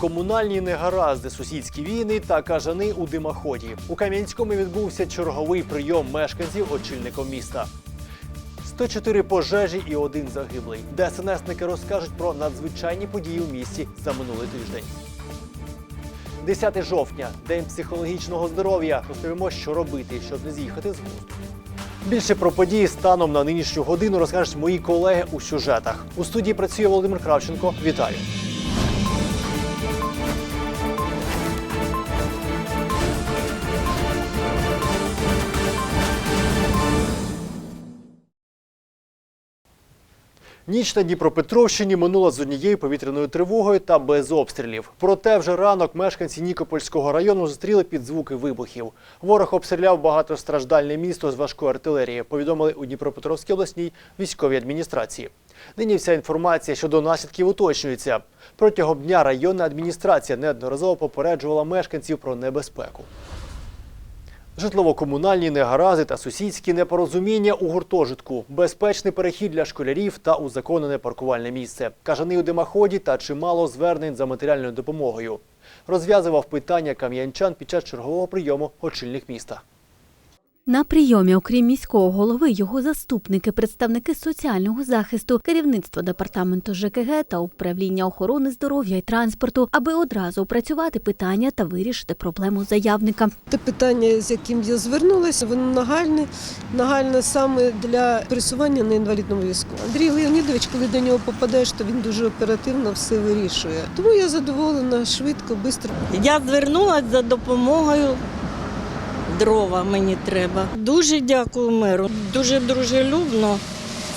Комунальні негаразди, сусідські війни та кажани у димоході. У Кам'янському відбувся черговий прийом мешканців очільником міста. 104 пожежі і один загиблий. ДСНСники розкажуть про надзвичайні події у місті за минулий тиждень. 10 жовтня, день психологічного здоров'я. Розповімо, що робити, щоб не з'їхати з глузду. Більше про події станом на нинішню годину розкажуть мої колеги у сюжетах. У студії працює Володимир Кравченко. Вітаю! Ніч на Дніпропетровщині минула з однією повітряною тривогою та без обстрілів. Проте вже ранок мешканці Нікопольського району зустріли під звуки вибухів. Ворог обстріляв багатостраждальне місто з важкої артилерії. Повідомили у Дніпропетровській обласній військовій адміністрації. Нині вся інформація щодо наслідків уточнюється. Протягом дня районна адміністрація неодноразово попереджувала мешканців про небезпеку. Житлово-комунальні негарази та сусідські непорозуміння у гуртожитку, безпечний перехід для школярів та узаконене паркувальне місце, кажани у димоході та чимало звернень за матеріальною допомогою. Розв'язував питання кам'янчан під час чергового прийому очільник міста. На прийомі, окрім міського голови, його заступники, представники соціального захисту, керівництво департаменту ЖКГ та управління охорони здоров'я і транспорту, аби одразу опрацювати питання та вирішити проблему заявника. Те питання, з яким я звернулася, воно нагальне, нагальне саме для пересування на інвалідному візку. Андрій Леонідович, коли до нього попадаєш, то він дуже оперативно все вирішує. Тому я задоволена швидко, швидко. Я звернулася за допомогою. Дрова мені треба. Дуже дякую меру. Дуже дружелюбно,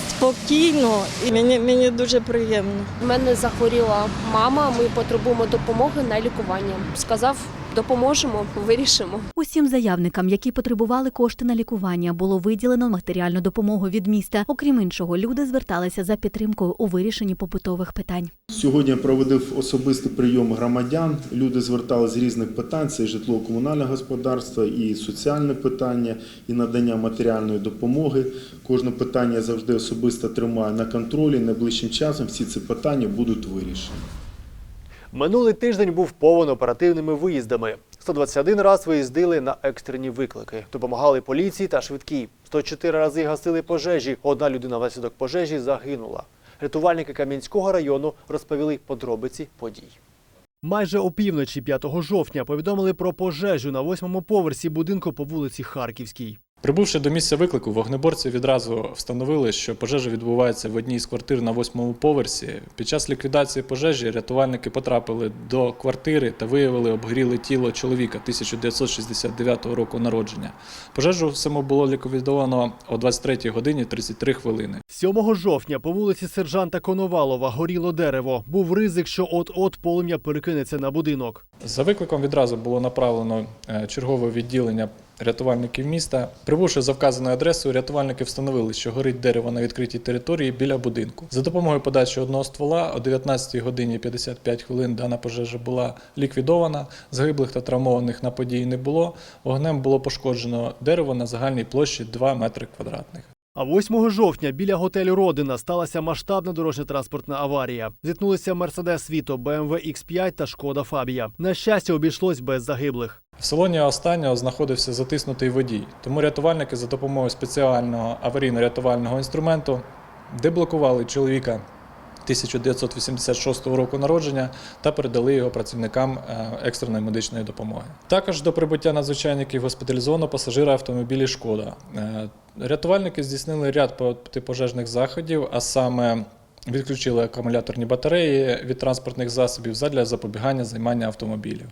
спокійно і мені, мені дуже приємно. У мене захворіла мама. Ми потребуємо допомоги на лікування. Сказав, допоможемо, вирішимо. Усім заявникам, які потребували кошти на лікування, було виділено матеріальну допомогу від міста. Окрім іншого, люди зверталися за підтримкою у вирішенні побутових питань. Сьогодні я проводив особистий прийом громадян. Люди зверталися з різних питань: це і житлово-комунальне господарство, і соціальне питання, і надання матеріальної допомоги. Кожне питання я завжди особисто тримаю на контролі. Найближчим часом всі ці питання будуть вирішені. Минулий тиждень був повен оперативними виїздами. 121 раз виїздили на екстрені виклики. Допомагали поліції та швидкій. 104 рази гасили пожежі. Одна людина внаслідок пожежі загинула. Рятувальники Кам'янського району розповіли подробиці подій. Майже опівночі 5 жовтня повідомили про пожежу на восьмому поверсі будинку по вулиці Харківській. Прибувши до місця виклику, вогнеборці відразу встановили, що пожежа відбувається в одній з квартир на восьмому поверсі. Під час ліквідації пожежі рятувальники потрапили до квартири та виявили обгоріле тіло чоловіка 1969 року народження. Пожежу саму було ліквідовано о 23 годині 33 хвилини. 7 жовтня по вулиці сержанта Коновалова горіло дерево. Був ризик, що от-от полум'я перекинеться на будинок. За викликом відразу було направлено е, чергове відділення рятувальників міста. Прибувши за вказаною адресою, рятувальники встановили, що горить дерево на відкритій території біля будинку. За допомогою подачі одного ствола о 19 годині 55 хвилин дана пожежа була ліквідована. Загиблих та травмованих на події не було. Вогнем було пошкоджено дерево на загальній площі 2 метри квадратних. А 8 жовтня біля готелю Родина сталася масштабна дорожньо-транспортна аварія. Зіткнулися Мерседес Віто, BMW X5 та Шкода Фабія. На щастя, обійшлось без загиблих. В салоні останнього знаходився затиснутий водій, тому рятувальники за допомогою спеціального аварійно-рятувального інструменту деблокували чоловіка 1986 року народження та передали його працівникам е, екстреної медичної допомоги. Також до прибуття надзвичайників госпіталізовано пасажира автомобілі Шкода. Е, Рятувальники здійснили ряд протипожежних заходів, а саме відключили акумуляторні батареї від транспортних засобів задля запобігання займання автомобілів.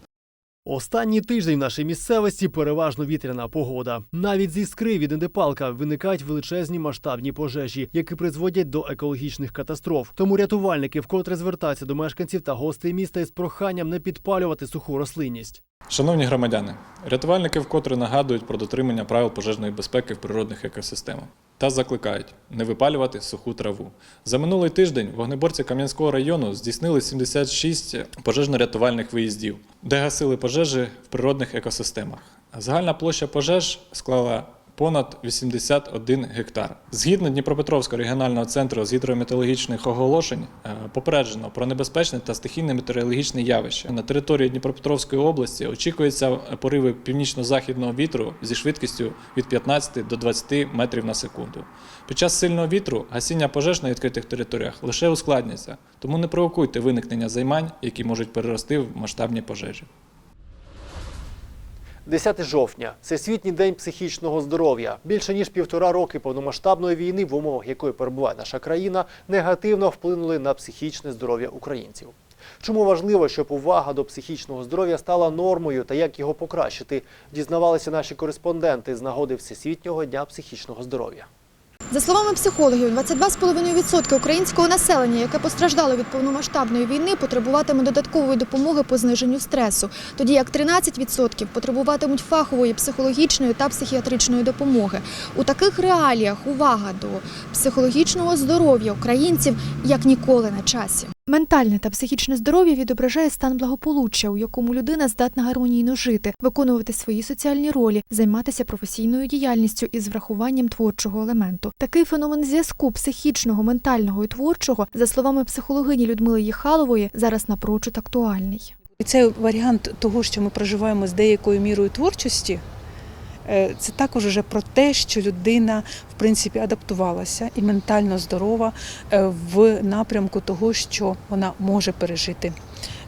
Останній тиждень в нашій місцевості переважно вітряна погода. Навіть зі іскри від недопалка виникають величезні масштабні пожежі, які призводять до екологічних катастроф. Тому рятувальники вкотре звертаються до мешканців та гостей міста із проханням не підпалювати суху рослинність. Шановні громадяни, рятувальники вкотре нагадують про дотримання правил пожежної безпеки в природних екосистемах та закликають не випалювати суху траву. За минулий тиждень вогнеборці Кам'янського району здійснили 76 пожежно-рятувальних виїздів, де гасили пожежі в природних екосистемах. Загальна площа пожеж склала понад 81 гектар. Згідно Дніпропетровського регіонального центру з гідрометеорологічних оголошень, е, попереджено про небезпечне та стихійне метеорологічне явище. На території Дніпропетровської області очікуються пориви північно-західного вітру зі швидкістю від 15 до 20 метрів на секунду. Під час сильного вітру гасіння пожеж на відкритих територіях лише ускладнюється, тому не провокуйте виникнення займань, які можуть перерости в масштабні пожежі. 10 жовтня Всесвітній день психічного здоров'я. Більше ніж півтора роки повномасштабної війни, в умовах якої перебуває наша країна, негативно вплинули на психічне здоров'я українців. Чому важливо, щоб увага до психічного здоров'я стала нормою та як його покращити, дізнавалися наші кореспонденти з нагоди Всесвітнього дня психічного здоров'я. За словами психологів, 22,5% українського населення, яке постраждало від повномасштабної війни, потребуватиме додаткової допомоги по зниженню стресу, тоді як 13% потребуватимуть фахової психологічної та психіатричної допомоги. У таких реаліях увага до психологічного здоров'я українців як ніколи на часі. Ментальне та психічне здоров'я відображає стан благополуччя, у якому людина здатна гармонійно жити, виконувати свої соціальні ролі, займатися професійною діяльністю із врахуванням творчого елементу. Такий феномен зв'язку психічного, ментального і творчого, за словами психологині Людмили Єхалової, зараз напрочуд актуальний. Це варіант того, що ми проживаємо з деякою мірою творчості. Е, Це також вже про те, що людина в принципі адаптувалася і ментально здорова е, в напрямку того, що вона може пережити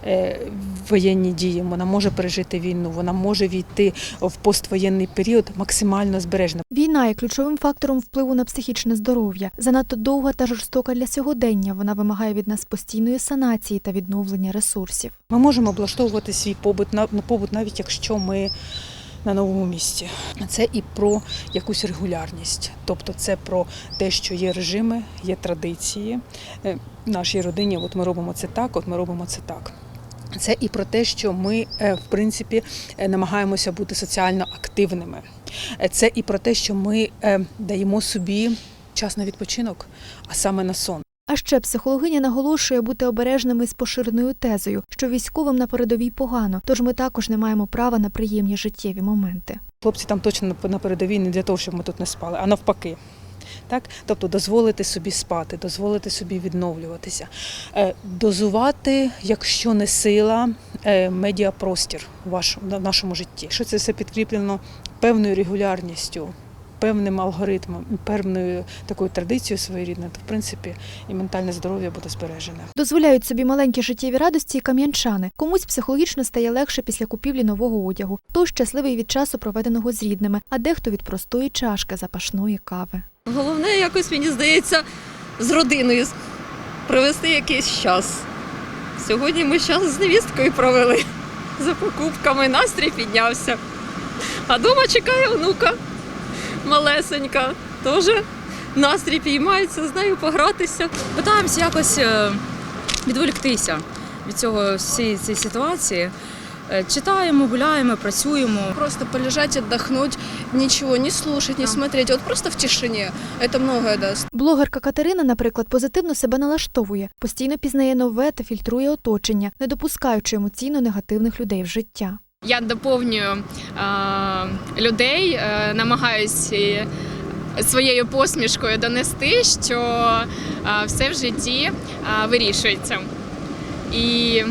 е, воєнні дії, вона може пережити війну, вона може війти в поствоєнний період максимально збережена. Війна є ключовим фактором впливу на психічне здоров'я. Занадто довга та жорстока для сьогодення. Вона вимагає від нас постійної санації та відновлення ресурсів. Ми можемо облаштовувати свій побут на ну, побут, навіть якщо ми на новому місці. Це і про якусь регулярність, тобто це про те, що є режими, є традиції. Е, В нашій родині от ми робимо це так, от ми робимо це так. Це і про те, що ми, е, в принципі, е, намагаємося бути соціально активними. Це і про те, що ми даємо собі час на відпочинок, а саме на сон. А ще психологиня наголошує бути обережними з поширеною тезою, що військовим на передовій погано, тож ми також не маємо права на приємні життєві моменти. Хлопці там точно на передовій не для того, щоб ми тут не спали, а навпаки. Так? Тобто дозволити собі спати, дозволити собі відновлюватися, Е, дозувати, якщо не сила, е, медіапростір в нашому житті. Що це все підкріплено певною регулярністю, певним алгоритмом, певною такою традицією своєрідною, то в принципі і ментальне здоров'я буде збережене. Дозволяють собі маленькі життєві радості і кам'янчани. Комусь психологічно стає легше після купівлі нового одягу, хтось щасливий від часу, проведеного з рідними, а дехто від простої чашки запашної кави. Головне, якось мені здається, з родиною провести якийсь час. Сьогодні ми час з невісткою провели за покупками, настрій піднявся. А дома чекає онука малесенька. Теж настрій піймається, з нею погратися. Питаємося якось е, відволіктися від цього всієї цієї ситуації. Е, Читаємо, гуляємо, працюємо. Просто полежать, отдохнуть, ничего не слушать, не смотреть. Вот просто в тишине. Это многое даст. Блогерка Катерина, наприклад, позитивно себе налаштовує, постійно пізнає нове та фільтрує оточення, не допускаючи емоційно негативних людей в життя. Я доповнюю е, людей, е, намагаюся своєю посмішкою донести, що е, все в житті вирішується. І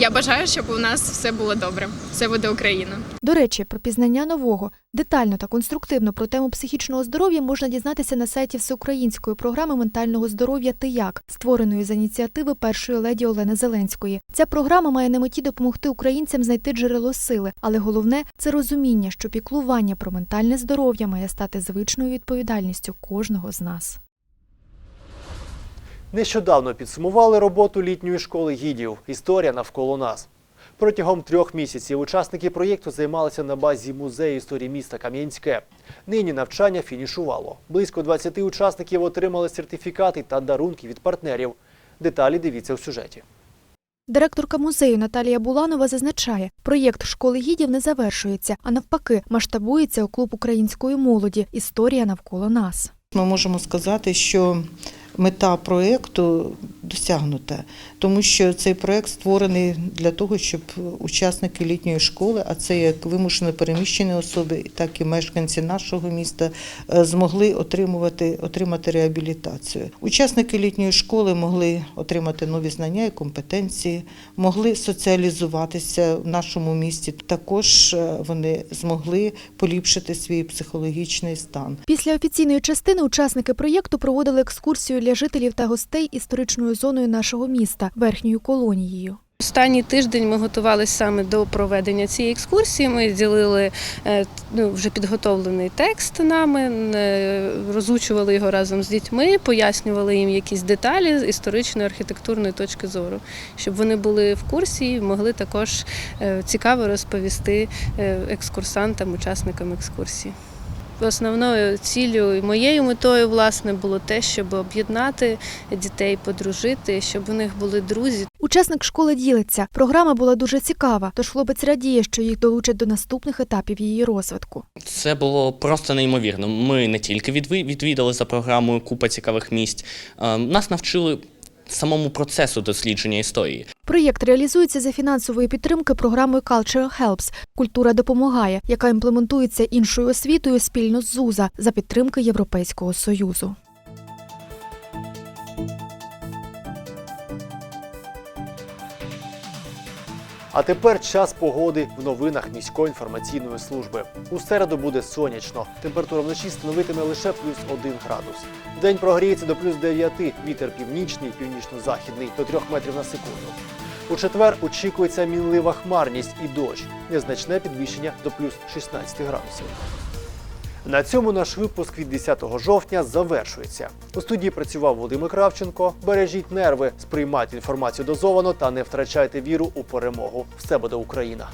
я бажаю, щоб у нас все було добре. Все буде Україна. До речі, про пізнання нового детально та конструктивно про тему психічного здоров'я можна дізнатися на сайті всеукраїнської програми ментального здоров'я «Ти як», створеної з ініціативи першої леді Олени Зеленської. Ця програма має на меті допомогти українцям знайти джерело сили, але головне це розуміння, що піклування про ментальне здоров'я має стати звичною відповідальністю кожного з нас. Нещодавно підсумували роботу літньої школи гідів. Історія навколо нас. Протягом трьох місяців учасники проєкту займалися на базі музею історії міста Кам'янське. Нині навчання фінішувало. Близько 20 учасників отримали сертифікати та дарунки від партнерів. Деталі дивіться у сюжеті. Директорка музею Наталія Буланова зазначає, проєкт школи гідів не завершується, а навпаки, масштабується у клуб української молоді. Історія навколо нас. Ми можемо сказати, що мета проєкту досягнута, тому що цей проєкт створений для того, щоб учасники літньої школи, а це як вимушено переміщені особи, так і мешканці нашого міста, е, змогли отримувати отримати реабілітацію. Учасники літньої школи могли отримати нові знання і компетенції, могли соціалізуватися в нашому місті. Також е, вони змогли поліпшити свій психологічний стан. Після офіційної частини учасники проєкту проводили екскурсію для жителів та гостей історичною зоною нашого міста верхньою колонією. Останній тиждень ми готувалися саме до проведення цієї екскурсії. Ми ділили е, ну, вже підготовлений текст нами, е, розучували його разом з дітьми, пояснювали їм якісь деталі з історичної архітектурної точки зору, щоб вони були в курсі і могли також е, цікаво розповісти екскурсантам, учасникам екскурсії. Основною ціллю і моєю метою власне було те, щоб об'єднати дітей, подружити, щоб у них були друзі, Учасник школи ділиться. Програма була дуже цікава, тож хлопець радіє, що їх долучать до наступних етапів її розвитку. Це було просто неймовірно. Ми не тільки відвідали за програмою купа цікавих місць, е, нас навчили самому процесу дослідження історії. Проєкт реалізується за фінансової підтримки програмою Cultural Helps Культура допомагає, яка імплементується іншою освітою спільно з ЗУЗа за підтримки Європейського союзу. А тепер час погоди в новинах міської інформаційної служби. У середу буде сонячно. Температура вночі становитиме лише плюс 1 градус. День прогріється до плюс 9, вітер північний, північно-західний до 3 метрів на секунду. У четвер очікується мінлива хмарність і дощ, незначне підвищення до плюс 16 градусів. На цьому наш випуск від 10 жовтня завершується. У студії працював Володимир Кравченко. Бережіть нерви, сприймайте інформацію дозовано та не втрачайте віру у перемогу. Все буде Україна!